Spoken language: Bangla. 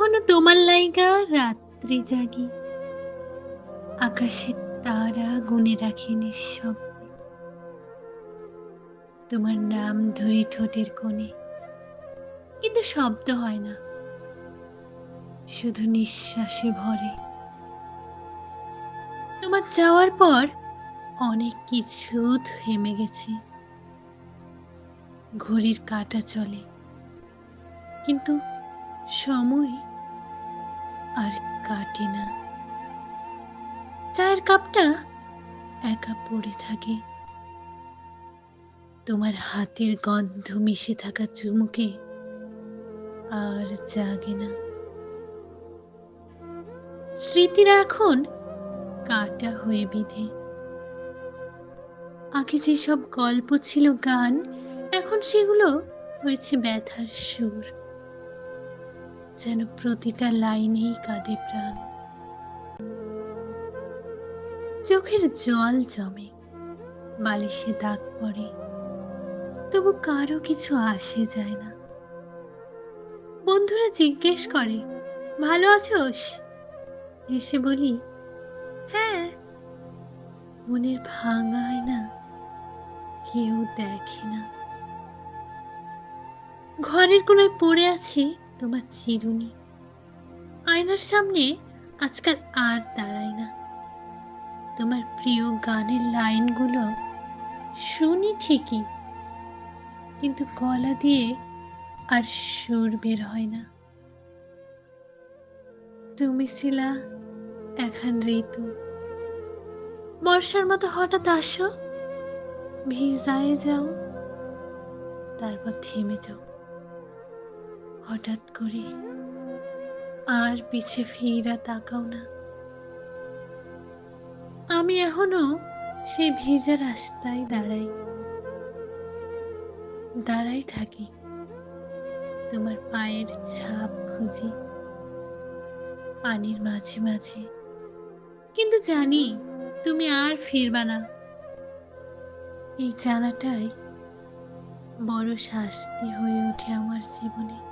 এখনও তোমার লাইগা রাত্রি জাগি? আকাশের তারা গুনে রাখি নিঃশব্দে। তোমার নাম ধরি ঠোঁটের কোণে। কিন্তু শব্দ হয় না। শুধু নিঃশ্বাসে ভরে। তোমার যাওয়ার পর অনেক কিছু থেমে গেছে। ঘড়ির কাটা চলে। কিন্তু সময় আর কাটে না। চায়ের কাপটা একা পড়ে থাকে। তোমার হাতের গন্ধ মিশে থাকা চুমুকে আর জাগে না। স্মৃতিরা এখন কাটা হয়ে বিধে। আগে যেসব গল্প ছিল গান, এখন সেগুলো হয়েছে ব্যথার সুর। যেন প্রতিটা লাইনেই কাঁদে প্রাণ। চোখের জল জমে, বালিশে দাগ পড়ে, তবু কারও কিছু আসে যায় না। বন্ধুরা জিজ্ঞেস করে, ভালো আছোস? এসে বলি হ্যাঁ। মনের ভাঙায় না, কেউ দেখে না। ঘরের কোনায় পড়ে আছে তোমার চিরুনি। আয়নার সামনে আজকাল আর দাঁড়ায় না। তোমার প্রিয় গানের লাইনগুলো শুনি ঠিকই, কিন্তু গলা দিয়ে আর সুর বের হয় না। তুমি ছিলা এখন ঋতু। বর্ষার মতো হঠাৎ আসো, ভিজায় যাও, তারপর থেমে যাও। হঠাৎ করে আর পিছে ফিরা তাকাও না। আমি এখনও সেই ভিজা রাস্তায় দাঁড়াই। দাঁড়াই থাকি তোমার পায়ের ছাপ খুঁজি, পানির মাঝে মাঝে। কিন্তু জানি তুমি আর ফিরবা না। এই জানাটাই বড় শাস্তি হয়ে ওঠে আমার জীবনে।